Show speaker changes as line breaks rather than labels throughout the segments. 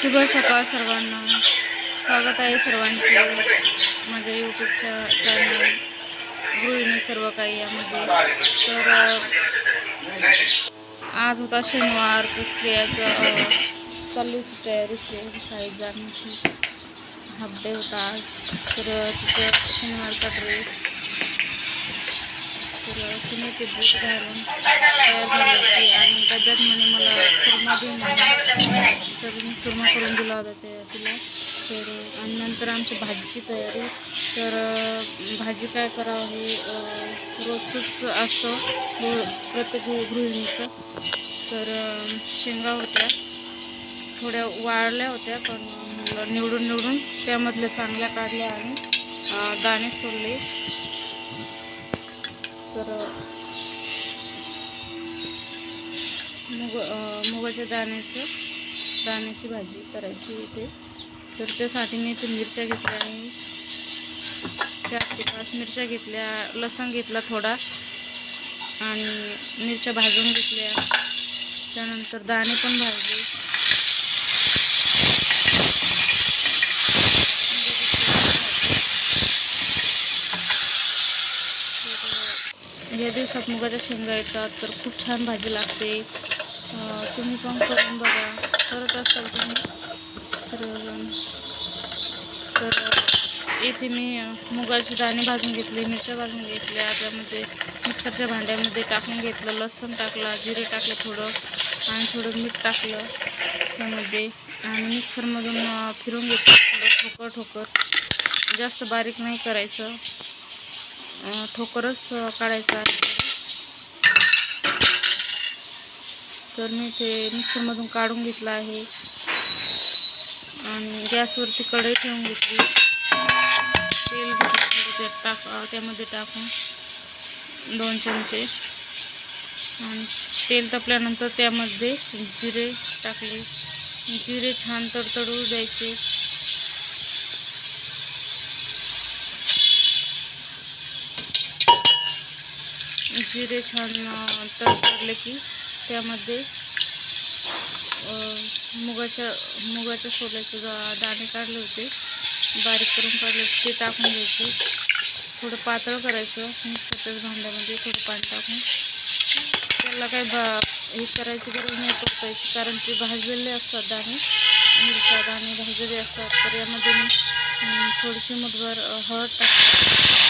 शुभ सकाळ सर्वांना. स्वागत आहे सर्वांचे. माझ्या यूट्यूबच्या चॅनल गृहिणी सर्व काही यामध्ये. तर आज होता शनिवार तर श्रेयाचं चालली होती तयारी श्रेयाची शाळेत जाण्याची. हाफ डे होता आज. तर तिचं शनिवारचा ड्रेस तर तिने ते बूट घालून तयार झाली. होती आणि डब्यात म्हणे मला चुरमा दे म्हणे. तर मी चुरमा करून दिला होता त्या तिला. तर आणि नंतर आमची भाजीची तयारी. तर भाजी काय करावं हे रोजच असतं गृह प्रत्येक गृह गृहिणीचं. तर शेंगा होत्या. थोड्या वाळल्या होत्या पण निवडून निवडून त्यामधल्या चांगल्या काढल्या आणि गाणे दाणे सोडले. तर मुग मुगाच्या दाण्याचं दाण्याची भाजी करायची होती तर त्यासाठी मी इथे मिरच्या घेतल्या आणि चार ते पाच मिरच्या घेतल्या लसण घेतला थोडा आणि मिरच्या भाजून घेतल्या. त्यानंतर दाणे पण भाजले तर या दिवसात मुगाच्या शेंगा येतात तर खूप छान भाजी लागते. तुम्ही पण करून बघा. करत असाल तुम्ही सर्वजण. तर येथे इथे मी मुगाचे दाणे भाजून घेतले मिरच्या भाजून घेतल्या त्यामध्ये मिक्सरच्या भांड्यामध्ये टाकून घेतलं लसूण टाकला जिरे टाकलं थोडं आणि थोडं मीठ टाकलं त्यामध्ये. आणि मिक्सरमधून फिरून घेतलं थोडं ठोकर ठोकर जास्त बारीक नाही करायचं. ठोकरच काढायचा तर मी ते मिक्सरमधून काढून घेतलं आहे. आणि गॅसवरती कढई ठेवून घेतली. तेल घेतलं त्यात टाक त्यामध्ये टाकून दोन चमचे. आणि तेल तापल्यानंतर त्यामध्ये जिरे टाकले. जिरे छान तडतडू द्यायचे. जिरे छान अं, तडतडले की त्यामध्ये मुगाच्या मुगाच्या सोल्याचे दाणे काढले होते. बारीक करून काढले ते टाकून घ्यायचे. थोडं पातळ करायचं. मिक्सरच्याच भांड्यामध्ये थोडं पाणी टाकून. त्याला काय बा हे करायची गरज नाही परतायची कारण ते भाजलेले असतात दाणे. मिरच्या दाणे भाजलेले असतात. तर यामध्ये मी थोडीशी मुठभर हळद टाकते.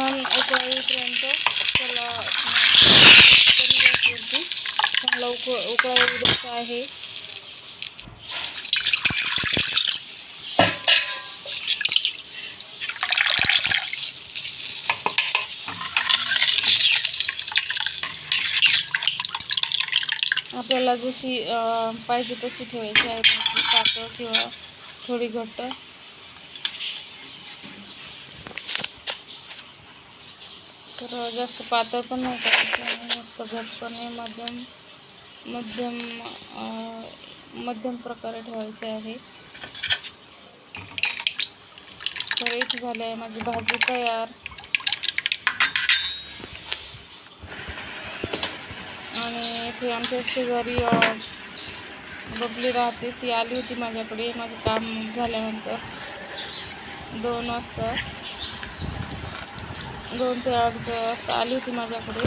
आणि छान उकळा येईपर्यंत त्याला अं, कमी चांगला उक उकळा आहे आपल्याला जशी पाहिजे तशी ठेवायची आहे भाजी पातळ किंवा थोडी घट्ट तर जास्त पातळ पण नाही करायचं मस्त जास्त घट पण नाही मध्यम मध्यम मध्यम प्रकारे ठेवायचे आहे. तर इथे झाली आहे माझी भाजी तयार. आणि इथे आमच्या शेजारी बबली राहते. ती आली होती माझ्याकडे. माझं काम झाल्यानंतर दोन वाजता. दोन ते अडीच वाजता आली होती माझ्याकडे.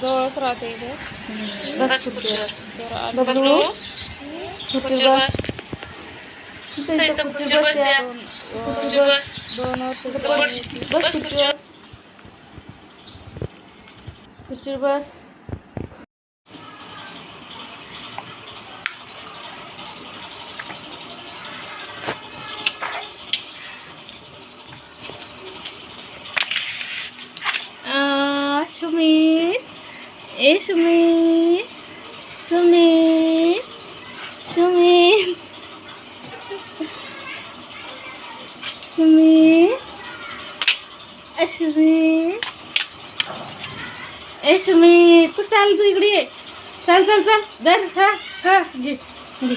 जवळच राहते इथे. तर आली
बबलू,
दोन. आहे ती.
खुर्चीवर बस? ए सुमी सुमी सुमी सुमी ए सुमी ए सुमी तू चाल तू इकडे ये चाल चाल चाल धर हा हा घे घे घे.